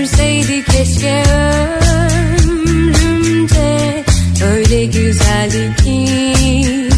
sürseydi keşke ömrümde. Öyle güzeldi ki.